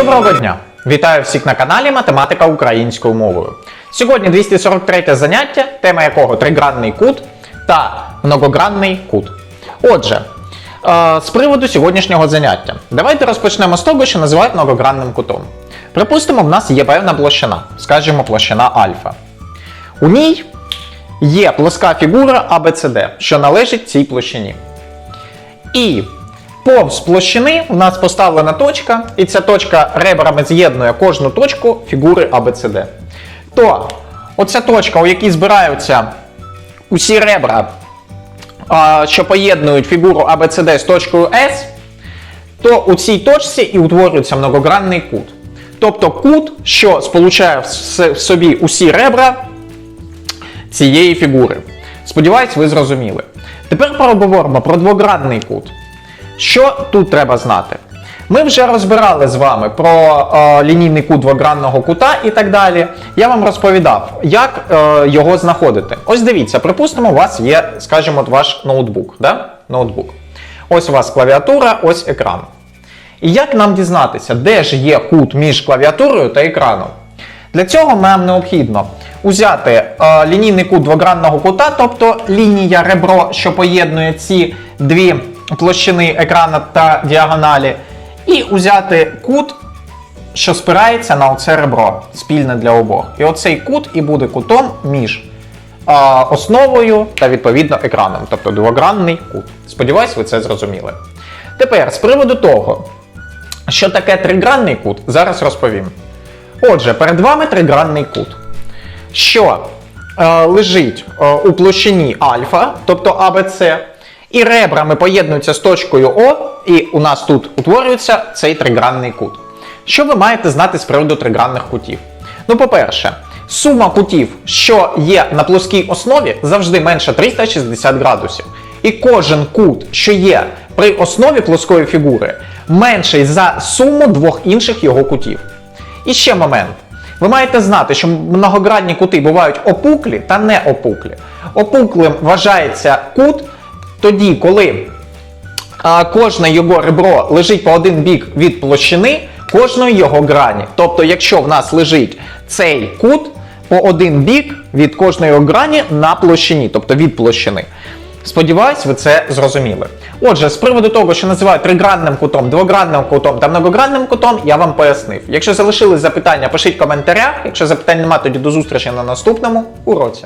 Доброго дня! Вітаю всіх на каналі Математика українською мовою. Сьогодні 243 заняття, тема якого тригранний кут та многогранний кут. Отже, е, з приводу сьогоднішнього заняття, давайте розпочнемо з того, що називають многогранним кутом. Припустимо, в нас є певна площина, скажімо, площина альфа. У ній є плоска фігура ABCD, що належить цій площині. І повз площини у нас поставлена точка, і ця точка ребрами з'єднує кожну точку фігури ABCD. То оця точка, у якій збираються усі ребра, що поєднують фігуру ABCD з точкою S, то у цій точці і утворюється многогранний кут. Тобто кут, що сполучає в собі усі ребра цієї фігури. Сподіваюсь, ви зрозуміли. Тепер поговоримо про двогранний кут. Що тут треба знати? Ми вже розбирали з вами про е, лінійний кут двогранного кута і так далі. Я вам розповідав, як е, його знаходити. Ось дивіться, припустимо, у вас є, скажімо, ваш ноутбук. Да? ноутбук. Ось у вас клавіатура, ось екран. І як нам дізнатися, де ж є кут між клавіатурою та екраном? Для цього нам необхідно узяти е, лінійний кут двогранного кута, тобто лінія ребро, що поєднує ці дві площини екрана та діагоналі, і узяти кут, що спирається на оце ребро, спільне для обох. І оцей кут і буде кутом між е, основою та відповідно екраном, тобто двогранний кут. Сподіваюсь, ви це зрозуміли. Тепер з приводу того, що таке тригранний кут, зараз розповім. Отже, перед вами тригранний кут, що е, лежить е, у площині альфа, тобто АБЦ, і ребрами поєднуються з точкою О, і у нас тут утворюється цей тригранний кут. Що ви маєте знати з приводу тригранних кутів? Ну, по-перше, сума кутів, що є на плоскій основі, завжди менше 360 градусів. І кожен кут, що є при основі плоскої фігури, менший за суму двох інших його кутів. І ще момент. Ви маєте знати, що многогранні кути бувають опуклі та не опуклі. Опуклим вважається кут тоді, коли а, кожне його ребро лежить по один бік від площини кожної його грані. Тобто, якщо в нас лежить цей кут по один бік від кожної його грані на площині, тобто від площини. Сподіваюсь, ви це зрозуміли. Отже, з приводу того, що називають тригранним кутом, двогранним кутом та многогранним кутом, я вам пояснив. Якщо залишились запитання, пишіть в коментарях. Якщо запитань немає, тоді до зустрічі на наступному уроці.